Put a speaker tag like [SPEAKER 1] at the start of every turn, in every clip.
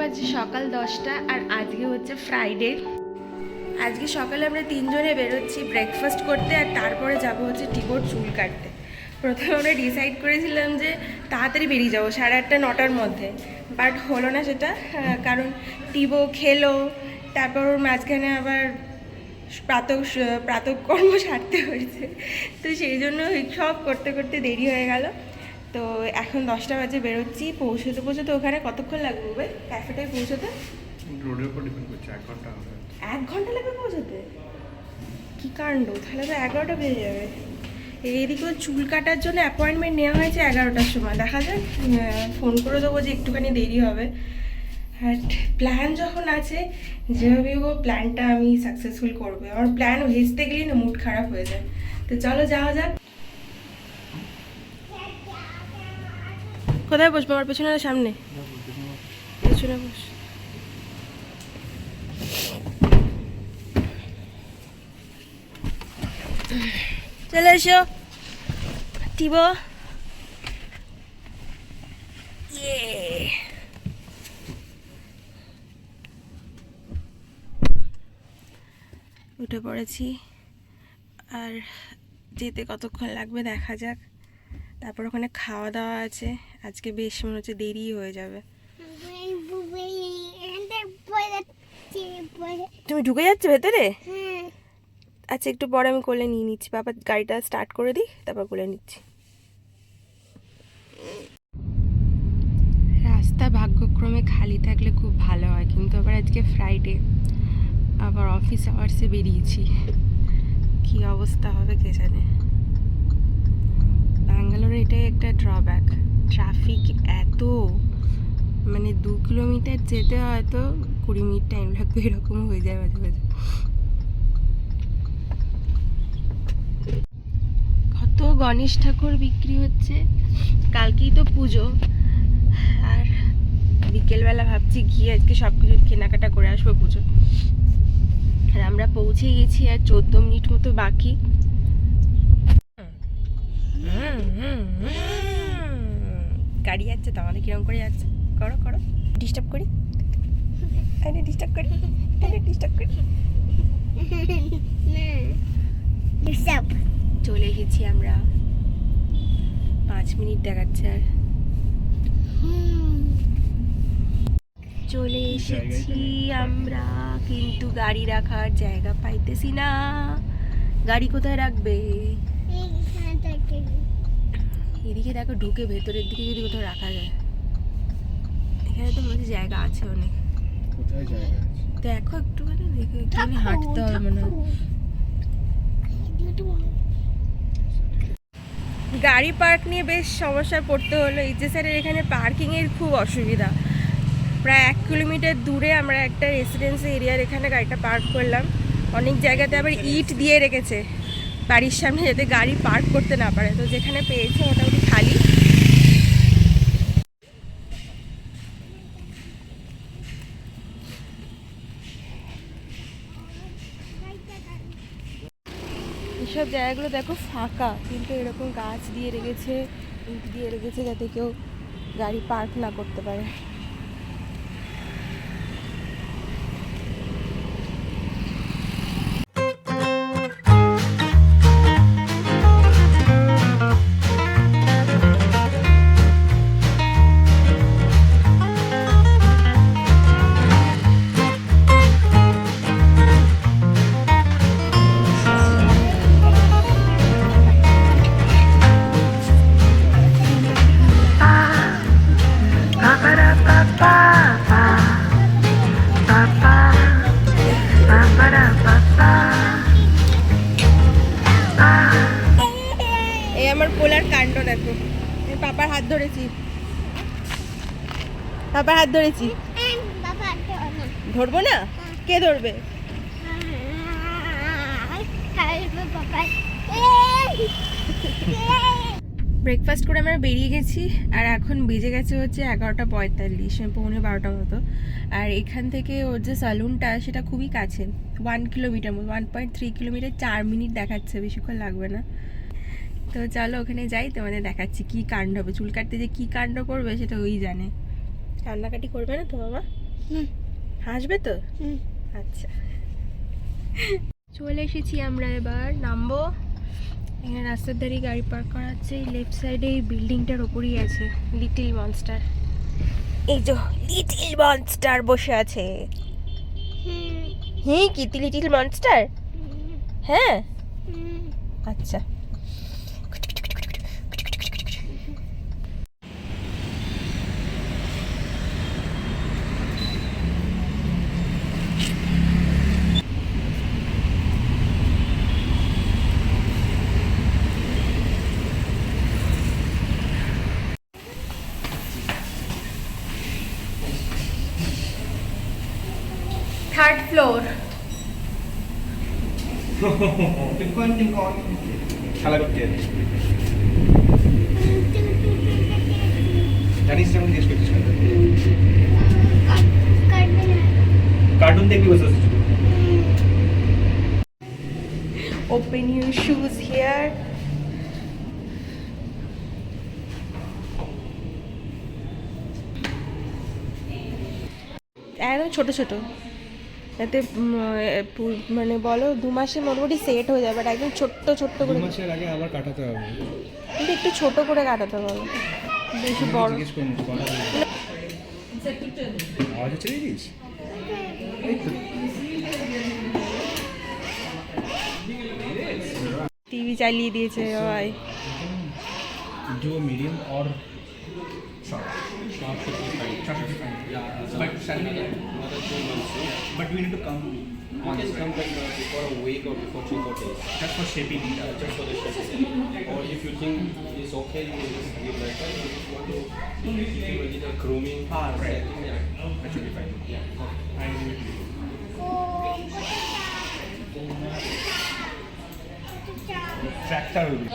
[SPEAKER 1] বাজে সকাল দশটা আর আজকে হচ্ছে ফ্রাইডে আজকে সকালে আমরা তিনজনে বেরোচ্ছি ব্রেকফাস্ট করতে আর তারপরে যাব হচ্ছে টিবোর চুল কাটতে। প্রথমে আমরা ডিসাইড করেছিলাম যে তাড়াতাড়ি বেরিয়ে যাব সাড়ে আটটা, নটার মধ্যে। বাট হলো না সেটা কারণ টিবো খেলো, তারপর মাঝখানে আবার প্রাতক প্রাতকর্ম সারতে হয়েছে। তো সেই জন্য সব করতে করতে দেরি হয়ে গেল। তো এখন দশটা বাজে বেরোচ্ছি পৌঁছতে পৌঁছতে ওখানে কতক্ষণ লাগবে ভাই ক্যাফেটায় পৌঁছতে?
[SPEAKER 2] রোডের উপর ডিপেন্ড করছে এক ঘণ্টা
[SPEAKER 1] এক ঘণ্টা লাগবে পৌঁছতে? কি কাণ্ড? তাহলে তো এগারোটা বেজে যাবে। এইদিকেও চুল কাটার জন্য অ্যাপয়েন্টমেন্ট নেওয়া হয়েছে এগারোটার সময়। দেখা যাক ফোন করে দেবো যে একটুখানি দেরি হবে। বাট প্ল্যান যখন আছে যেভাবে ও প্ল্যানটা আমি সাকসেসফুল করব। আমার প্ল্যান ভেস্তে গেলেই না মুড খারাপ হয়ে যায়। তো চলো যাওয়া যাক। কোথায় বসবো? আমার পেছনে না সামনে? পেছনে বস। চলে এসো। টিবো। উঠে পড়েছি। আর যেতে কতক্ষণ লাগবে দেখা যাক। তারপর ওখানে খাওয়া দাওয়া আছে। আজকে বেশ মনে হচ্ছে দেরি হয়ে যাবে। তুমি ঢুকে যাচ্ছে ভেতরে? আচ্ছা একটু পরে আমি কোলে নিয়ে নিচ্ছি। বাবা গাড়িটা স্টার্ট করে দিই তারপর কোলে নিচ্ছি। রাস্তা ভাগ্যক্রমে খালি থাকলে খুব ভালো হয় কিন্তু আবার আজকে ফ্রাইডে আবার অফিস আওয়ার্সে বেরিয়েছি। কি অবস্থা হবে কে জানে? ব্যাঙ্গালোরে এটাই একটা ড্রব্যাক ট্রাফিক এত মানে দু কিলোমিটার যেতে হয়তো কুড়ি মিনিট টাইম লাগবে, এরকম হয়ে যায় মাঝে মাঝে। কত গণেশ ঠাকুর বিক্রি হচ্ছে? কালকেই তো পুজো। আর বিকেলবেলা ভাবছি গিয়ে আজকে সব কিছু কেনাকাটা করে আসব পুজো আর আমরা পৌঁছে গেছি আর চোদ্দ মিনিট মতো বাকি। গাড়ি যাচ্ছে তো আমাদের কিরম করে যাচ্ছে? করো করো। ডিস্টার্ব করি? আরে ডিস্টার্ব করি? আরে ডিস্টার্ব করি? চলে এসেছি আমরা। পাঁচ মিনিট দেখাচ্ছে আর। চলে এসেছি আমরা কিন্তু গাড়ি রাখার জায়গা পাইতেছি না। গাড়ি কোথায় রাখবে? এদিকে দেখো ঢুকে ভেতরের দিকে যদি কোথাও রাখা যায়। এখানে তো মনে জায়গা আছে অনেক।
[SPEAKER 2] কোথায় জায়গা আছে?
[SPEAKER 1] দেখো একটুখানি দেখো একটুখানি হাঁটতে হবে মনে হয়। গাড়ি পার্ক নিয়ে বেশ সমস্যায় পড়তে হলো। এইচএস স্যারের এখানে পার্কিংয়ের খুব অসুবিধা। প্রায় এক কিলোমিটার দূরে আমরা একটা রেসিডেন্সি এরিয়ার এখানে গাড়িটা পার্ক করলাম। অনেক জায়গাতে আবার ইট দিয়ে রেখেছে। বাড়ির সামনে যাতে গাড়ি পার্ক করতে না পারে। তো যেখানে পেয়েছে মোটামুটি খালি। এসব জায়গাগুলো দেখো ফাঁকা, কিন্তু এরকম গাছ দিয়ে রেখেছে, ইট দিয়ে রেখেছে যাতে কেউ গাড়ি পার্ক না করতে পারে। এই আমার পোলার কাণ্ড দেখো। পাপার হাত ধরেছি। পাপার হাত ধরেছি। ধরবো না? কে ধরবে? ব্রেকফাস্ট করে আমরা বেরিয়ে গেছি, আর এখন বেজে গেছে হচ্ছে এগারোটা পঁয়তাল্লিশ পৌনে বারোটা মতো। আর এখান থেকে ওর যে সালুনটা সেটা খুবই কাছে। ওয়ান কিলোমিটার মতো ওয়ান পয়েন্ট থ্রি কিলোমিটার চার মিনিট দেখাচ্ছে, বেশিক্ষণ লাগবে না। তো চলো ওখানে যাই তোমাদের দেখাচ্ছি কি কাণ্ড হবে। চুল কাটতে যে কি কাণ্ড করবে সেটা ওই জানে। কান্নাকাটি করবে না তো বাবা?
[SPEAKER 3] হুম।
[SPEAKER 1] হাসবে তো?
[SPEAKER 3] হুম।
[SPEAKER 1] আচ্ছা। চলে এসেছি আমরা এবার নামবো। এখানে রাস্তার ধারে গাড়ি পার্ক করা আছে এই লেফট সাইডে এই বিল্ডিংটার ওপরই আছে লিটিল মনস্টার এই যে লিটিল মনস্টার বসে আছে। হ্যাঁ কি লিটিল মনস্টার হ্যাঁ? আচ্ছা।
[SPEAKER 2] খেলা করতে যাচ্ছি জানিস আমি জিজ্ঞেস করছিস? কার্টুন দেখবি বসে আছিস
[SPEAKER 1] open your shoes here. একদম ছোট ছোট। যাতে উম, এ, পু- মানে বলো দু মাসে মোটামুটি সেট হয়ে যাবে বাট একদম ছোট্ট ছোট্ট করে
[SPEAKER 2] দু মাসের আগে আবার কাটাতে হবে
[SPEAKER 1] কিন্তু একটু ছোট করে কাটাতে বলো বেশি বড়
[SPEAKER 2] জিজ্ঞেস করে নিস কথা বলে। আওয়াজ হচ্ছে দেখিস এই তো
[SPEAKER 1] টিভি চালিয়ে দিয়েছে সবাই
[SPEAKER 2] जो मीडियम और short. Short should be fine. Short should be fine. Yeah. But suddenly,
[SPEAKER 4] another two months. Yeah.
[SPEAKER 2] but we need to come
[SPEAKER 4] You can come like uh, before a week or before three four days.
[SPEAKER 2] just for shaping.
[SPEAKER 4] Uh, just for the shaping. or if you think it's okay, you can just give like that. If you want to do a little grooming.
[SPEAKER 2] Ah, right.
[SPEAKER 4] Yeah.
[SPEAKER 2] That should be fine. Yeah. I give it to you. Tractor will be.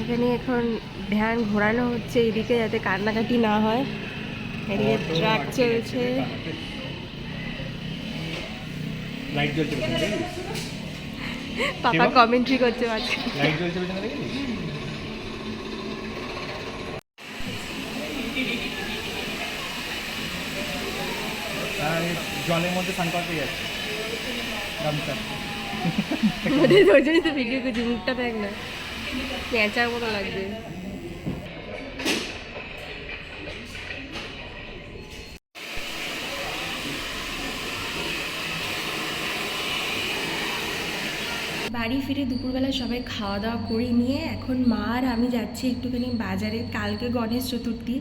[SPEAKER 1] এখানে এখন ধ্যান ঘোরানো হচ্ছে এদিকে যাতে কান্নাকাটি না হয়। এদিকে ট্রাক চলছে। পাপা কমেন্ট্রি করছে
[SPEAKER 2] জলের মধ্যে স্নান করতে যাচ্ছে।
[SPEAKER 1] ওই জন্যই তো ভিডিও করছি মুখটা দেখ না। পেঁচার মতো লাগছে। বাড়ি ফিরে দুপুরবেলা সবাই খাওয়া দাওয়া করে নিয়ে এখন মা আর আমি যাচ্ছি একটুখানি বাজারে। কালকে গণেশ চতুর্থী।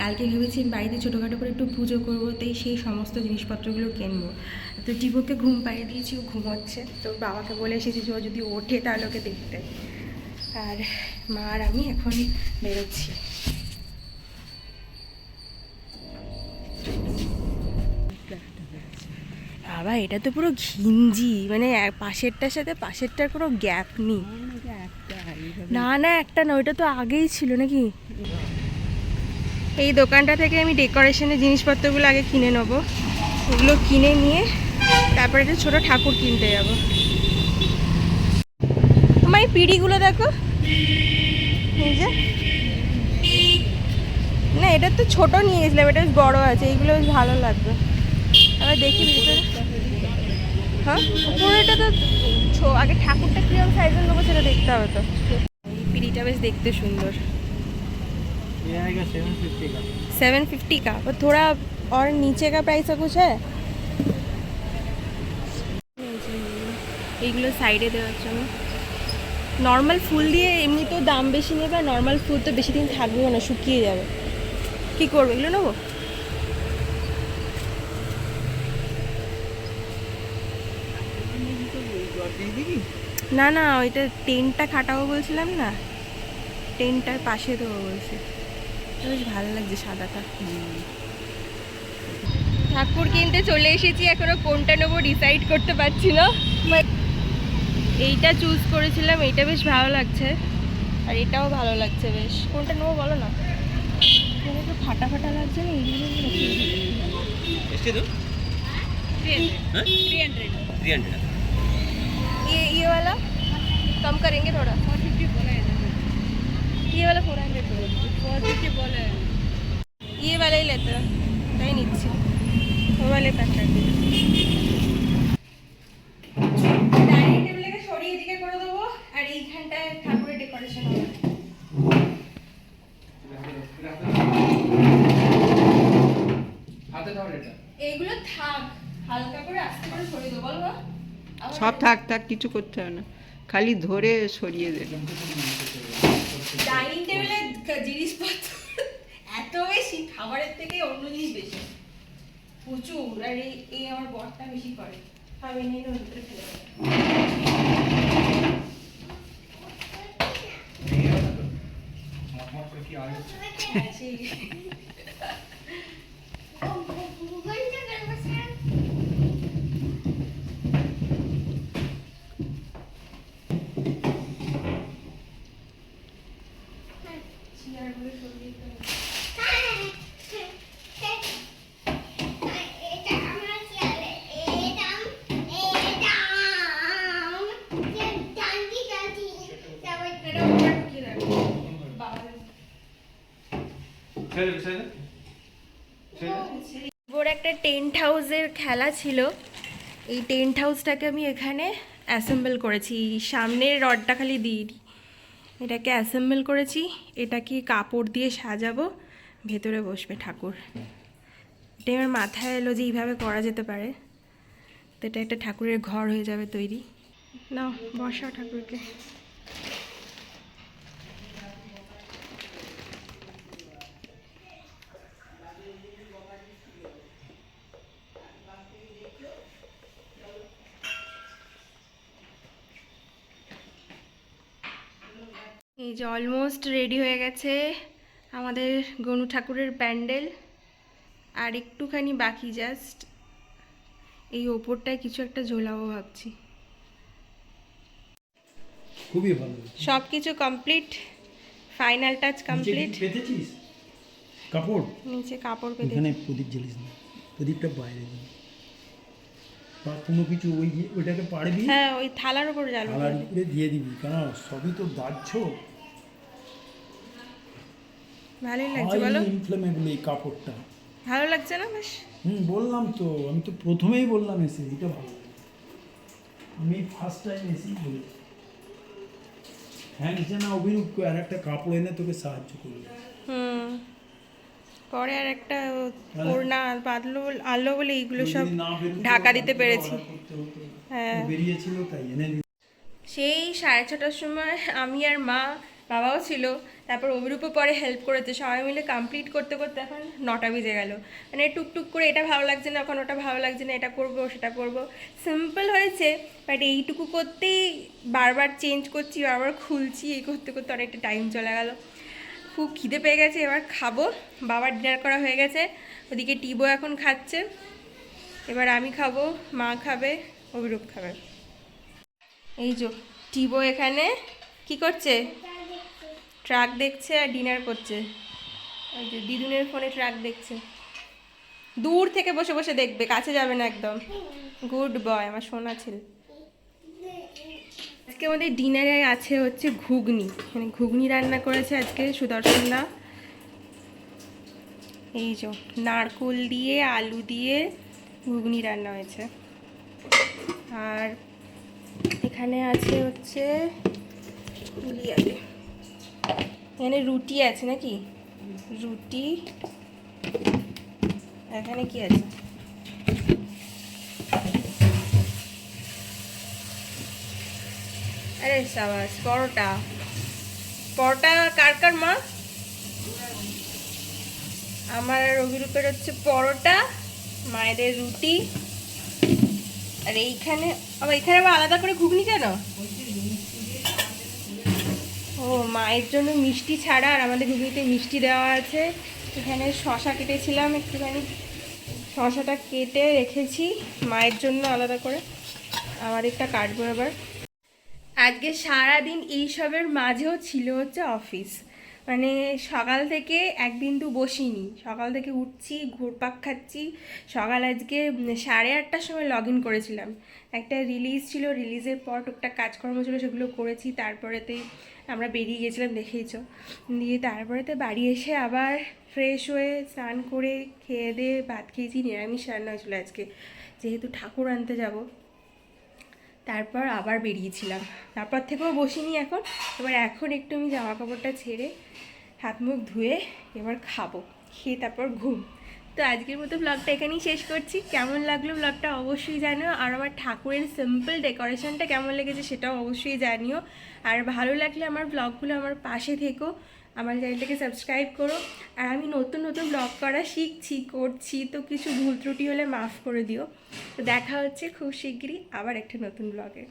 [SPEAKER 1] কালকে ভেবেছি বাড়িতে ছোটোখাটো করে একটু পুজো করব, তাই সেই সমস্ত জিনিসপত্রগুলো কিনবো। তো টিবোকে ঘুম পাড়িয়ে দিয়েছি, ও ঘুমোচ্ছে। তো বাবাকে বলে এসেছি যে ও যদি ওঠে তাহলে ওকে দেখতে। আর মা আর আমি এখন বেরোচ্ছি। বাবা, এটা তো পুরো ঘিঞ্জি। মানে পাশেরটার সাথে পাশেরটার কোনো গ্যাপ নেই। না না, একটা না, ওইটা তো আগেই ছিল নাকি? এই দোকানটা থেকে আমি ডেকোরেশনের জিনিসপত্রগুলো আগে কিনে নেব। ওগুলো কিনে নিয়ে তারপরে একটা ছোটো ঠাকুর কিনতে যাব। আমার এই পিঁড়িগুলো দেখো। যে। না, এটা তো ছোট নিয়ে গেছিলাম এটা বেশ বড় আছে, এইগুলো বেশ ভালো লাগবে। আবার দেখি ভিতরে। হ্যাঁ উপরেটা তো ছো- আগে ঠাকুরটা কিরকম সাইজের নেবো সেটা দেখতে হবে তো এই পিঁড়িটা বেশ দেখতে সুন্দর
[SPEAKER 2] ये आएगा सेवन फिफ्टी का
[SPEAKER 1] सेवन फिफ्टी का वो थोड़ा और नीचे का प्राइस का कुछ है এইগুলো সাইডে দেওয়ার জন্য নর্মাল ফুল দিয়ে এমনি তো দাম বেশি নেবে আর নর্মাল ফুল তো বেশি দিন থাকবেও না শুকিয়ে যাবে কি করবো এগুলো নেবো না না ওইটা টেন্টটা খাটাবো বলছিলাম না। টেন্টটার পাশে দেবো বলছে। বেশ ভালো লাগছে সাদাটা। ঠাকুর কিনতে চলে এসেছি এখনও কোনটা নেব ডিসাইড করতে পারছি না। এইটা চুজ করেছিলাম এইটা বেশ ভালো লাগছে। আর এটাও ভালো লাগছে বেশ। কোনটা নেব বলো না? ফাটা ফাটা লাগছে না ये वाला कम करेंगे थोड़ा ये वाला फोर हंड्रेड
[SPEAKER 3] फोर फिफ्टी बोले
[SPEAKER 1] वाला ही लेते हैं नहीं নিচ্ছি वो वाले पैक कर दीजिए ডাইনিং টেবিলটাকে সরিয়ে এদিকে করে দেবো আর এইখানটায় ঠাকুরের ডেকোরেশন হবে
[SPEAKER 2] হাতে ধর এটা
[SPEAKER 1] এইগুলো থাক হালকা করে আস্তে করে সরিয়ে দেবো বলো আবার-
[SPEAKER 3] সব থাক থাক কিছু করতে হবে না। খালি ধরে সরিয়ে দেবে
[SPEAKER 1] ডাইনিং টেবিলে জিনিসপত্র এত বেশি খাবারের থেকে অন্য জিনিস বেশি। প্রচুর আর এই এই আমার বরটা বেশি করে। নিয়ে ওর ভিতরে ফেলে দেবো।
[SPEAKER 2] ভেঙে যাবে তো মটমট করে কি আওয়াজ হচ্ছে
[SPEAKER 1] হ্যাঁ, সেই চেয়ারগুলো সরিয়ে দিতে হবে। এটা ওপরে ঢুকিয়ে রাখো। বাবা ওর একটা টেন্ট হাউসের খেলা ছিল। এই টেন্ট হাউসটাকে আমি এখানে অ্যাসেম্বল করেছি। সামনের রডটা খালি দিই। এটাকে অ্যাসেম্বল করেছি। এটাকে কাপড় দিয়ে সাজাবো। ভেতরে বসবে ঠাকুর। এটা আমার মাথায় এলো যে এইভাবে করা যেতে পারে। তো এটা একটা ঠাকুরের ঘর হয়ে যাবে তৈরি। নাও বসা ঠাকুরকে। এই যে অলমোস্ট রেডি হয়ে গেছে আমাদের গনু ঠাকুরের প্যান্ডেল। আর একটুখানি বাকি জাস্ট এই ওপরটায় কিছু একটা ঝোলাবো ভাবছি।
[SPEAKER 5] খুবই ভালো।
[SPEAKER 1] সব কিছু কমপ্লিট ফাইনাল টাচ কমপ্লিট
[SPEAKER 5] পেতেছিস? কাপড়?
[SPEAKER 1] নিচে কাপড় পেতে
[SPEAKER 5] এখানে প্রদীপ জ্বালিস না প্রদীপটা বাইরে দিন কোনো কিছু ওই ওইটাকে পারবি
[SPEAKER 1] হ্যাঁ ওই থালার উপর জ্বালবো
[SPEAKER 5] থালার উপরে দিয়ে দিবি। কারণ সবই তো দাচ্ছ
[SPEAKER 1] ভালোই লাগছে বলো।
[SPEAKER 5] ইনফ্লেমেবল এই কাপড়টা।
[SPEAKER 1] ভালো লাগছে না বেশ?
[SPEAKER 5] হুম বললাম তো আমি তো প্রথমেই বললাম এসে এটা ভালো। আমি ফার্স্ট টাইম এসেই বলেছি। হ্যাঁ নিচে না অভিরূপ আর একটা কাপড় এনে তোকে সাহায্য করবে।
[SPEAKER 1] হুম পরে আর একটা ওড়না বাঁধলো বলে- আনলো বলে এইগুলো সব ঢাকা দিতে পেরেছি। হ্যাঁ।
[SPEAKER 5] বেরিয়েছিল তাই এনে
[SPEAKER 1] সেই সাড়ে ছটার সময় আমি আর মা বাবাও ছিল তারপর অভিরূপও পরে হেল্প করেছে। সবাই মিলে কমপ্লিট করতে করতে এখন নটা বেজে গেল। মানে টুকটুক করে এটা ভালো লাগছে না, এখন ওটা ভালো লাগছে না, এটা করব, সেটা করব। সিম্পল হয়েছে বাট এইটুকু করতেই বারবার চেঞ্জ করছি, বারবার খুলছি, এই করতে করতে অনেকটা টাইম চলে গেল। খুব খিদে পেয়ে গেছে, এবার খাব। বাবার ডিনার করা হয়ে গেছে, ওদিকে টিবো এখন খাচ্ছে। এবার আমি খাব, মা খাবে, অভিরূপ খাবে। এই যে, টিবো এখানে, কি করছে? ট্রাক দেখছে আর ডিনার করছে। ওই যে দিদুনের ফোনে ট্রাক দেখছে। দূর থেকে বসে বসে দেখবে, কাছে যাবে না একদম। গুড বয়, আমার সোনা ছেলে। আজকে আমাদের ডিনারে আছে হচ্ছে ঘুগনি। মানে ঘুগনি রান্না করেছে আজকে সুদর্শন দা এই যে নারকোল দিয়ে, আলু দিয়ে ঘুগনি রান্না হয়েছে। আর এখানে আছে হচ্ছে আগে এখানে রুটি আছে নাকি? রুটি। এখানে কি আছে? আরে সাবাস, পরোটা। পরোটা কার কার মা? আমার অভিরূপের হচ্ছে পরোটা, মায়েদের রুটি। আর এইখানে, আবার এখানে আবার আলাদা করে ঘুগনি কেন? ও মায়ের জন্য মিষ্টি ছাড়া আর আমাদের ঘুগনিতে মিষ্টি দেওয়া আছে। এখানে শশা কেটেছিলাম, একটুখানি শশাটা কেটে রেখেছি, মায়ের জন্য আলাদা করে। আবার একটা কাটবো এবার। আজকে সারাদিন এইসবের মাঝেও ছিল হচ্ছে অফিস। মানে সকাল থেকে একদিন তো বসিনি। সকাল থেকে উঠছি, ঘুরপাক খাচ্ছি। সকাল আজকে সাড়ে আটটার সময় লগ ইন করেছিলাম। একটা রিলিজ ছিল রিলিজের পর টুকটাক কাজকর্ম ছিল, সেগুলো করেছি। তারপরেতেই আমরা বেরিয়ে গেছিলাম দেখেইছো দিয়ে তারপরে তো বাড়ি এসে আবার ফ্রেশ হয়ে স্নান করে খেয়ে দিয়ে ভাত খেয়েছি, নিরামিষ রান্না হয়েছিল আজকে। যেহেতু ঠাকুর আনতে যাব, তারপর আবার বেরিয়েছিলাম। তারপর থেকেও বসিনি এখন, এবার এখন একটু আমি জামা কাপড়টা ছেড়ে হাত মুখ ধুয়ে এবার খাব, খেয়ে তারপর ঘুম। তো আজকের মতো ব্লগটা এখানেই শেষ করছি। কেমন লাগল ব্লগটা অবশ্যই জানিও। আর আমার ঠাকুরের সিম্পল ডেকোরেশনটা কেমন লেগেছে সেটাও অবশ্যই জানিও। আর ভালো লাগলে আমার ব্লগগুলো আমার পাশে থেকো। আমার চ্যানেলটাকে সাবস্ক্রাইব করো। আর আমি নতুন নতুন ব্লগ করা শিখছি, করছি, তো কিছু ভুল ত্রুটি হলে মাফ করে দিও। তো দেখা হচ্ছে খুব শিগগিরই আবার একটা নতুন ব্লগে